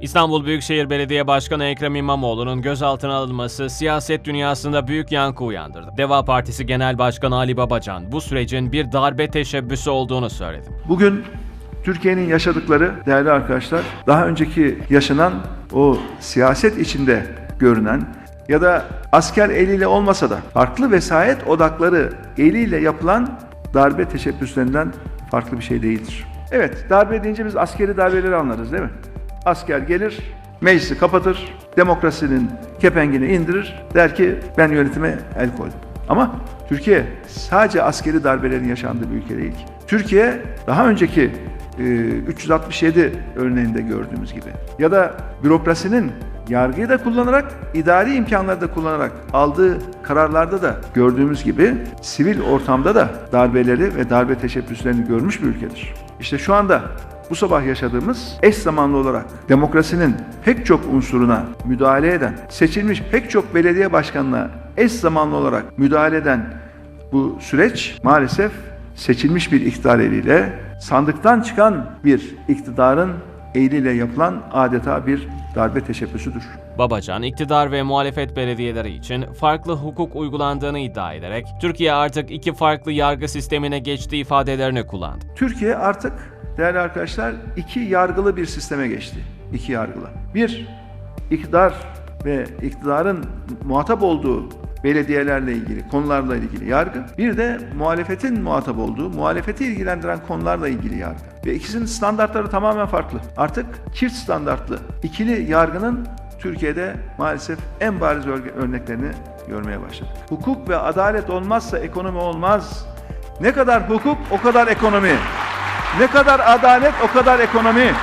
İstanbul Büyükşehir Belediye Başkanı Ekrem İmamoğlu'nun gözaltına alınması siyaset dünyasında büyük yankı uyandırdı. Deva Partisi Genel Başkanı Ali Babacan bu sürecin bir darbe teşebbüsü olduğunu söyledi. Bugün Türkiye'nin yaşadıkları değerli arkadaşlar daha önceki yaşanan o siyaset içinde görünen ya da asker eliyle olmasa da farklı vesayet odakları eliyle yapılan darbe teşebbüslerinden farklı bir şey değildir. Evet darbe deyince biz askeri darbeleri anlarız değil mi? Asker gelir, meclisi kapatır, demokrasinin kepengini indirir, der ki ben yönetime el koydum. Ama Türkiye sadece askeri darbelerin yaşandığı bir ülke değil. ki. Türkiye daha önceki e, 367 örneğinde gördüğümüz gibi ya da bürokrasinin yargıyı da kullanarak, idari imkanları da kullanarak aldığı kararlarda da gördüğümüz gibi sivil ortamda da darbeleri ve darbe teşebbüslerini görmüş bir ülkedir. İşte şu anda bu sabah yaşadığımız eş zamanlı olarak demokrasinin pek çok unsuruna müdahale eden, seçilmiş pek çok belediye başkanına eş zamanlı olarak müdahale eden bu süreç maalesef seçilmiş bir iktidar eliyle sandıktan çıkan bir iktidarın eliyle yapılan adeta bir darbe teşebbüsüdür. Babacan, iktidar ve muhalefet belediyeleri için farklı hukuk uygulandığını iddia ederek Türkiye artık iki farklı yargı sistemine geçtiği ifadelerini kullandı. Türkiye artık değerli arkadaşlar iki yargılı bir sisteme geçti. İki yargılı. Bir, iktidar ve iktidarın muhatap olduğu belediyelerle ilgili, konularla ilgili yargı. Bir de muhalefetin muhatap olduğu, muhalefeti ilgilendiren konularla ilgili yargı. Ve ikisinin standartları tamamen farklı. Artık çift standartlı ikili yargının Türkiye'de maalesef en bariz örneklerini görmeye başladık. Hukuk ve adalet olmazsa ekonomi olmaz. Ne kadar hukuk o kadar ekonomi. Ne kadar adalet o kadar ekonomi.